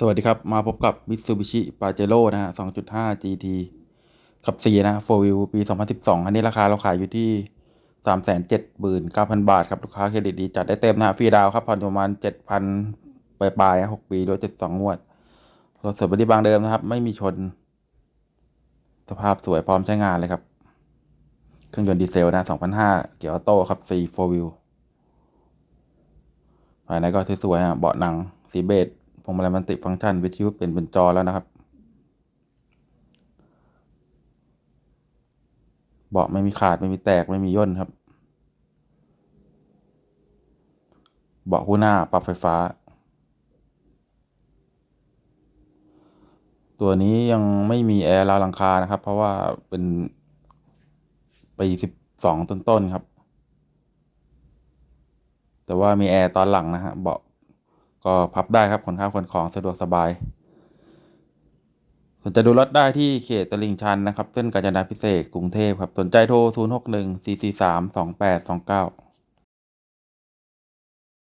สวัสดีครับ มาพบกับ Mitsubishi Pajero นะฮะ 2.5 GT ขับ4นะ 4 wheel ปี 2012 อันนี้ราคาเราขายอยู่ที่ 379,000 บาทครับ ลูกค้าเครดิตดีจัดได้เต็มนะฮะฟรีดาวครับ ผ่อนประมาณ 7,000 ปลายๆนะ6ปีด้วย72 งวด รถสวยบริบางเดิมนะครับ ไม่มีชน สภาพสวยพร้อมใช้งานเลยครับ เครื่องยนต์ดีเซลนะ2,500 เกียร์ออโต้ครับ4 4 wheel ภายในก็สวยๆฮะเบาะหนังสีเบจ พวงมาลัยมันติฟังก์ชันวิทยุเป็นเป็นจอแล้วนะครับ เบาะไม่มีขาดไม่มีแตกไม่มีย่นครับ เบาะคู่หน้าปรับไฟฟ้า ตัวนี้ยังไม่มีแอร์ราวหลังคานะครับ เพราะว่าเป็นปีสิบสองต้นๆครับ แต่ว่ามีแอร์ตอนหลังนะฮะเบาะ ก็พับได้ครับขนข้าวขนของสะดวกสบายสนใจดูรถได้ที่เขตตลิ่งชันนะครับเส้นกาญจนาพิเศษกกรุงเทพครับ สนใจโทร 0 6 1 4 4 3 2 8 2 9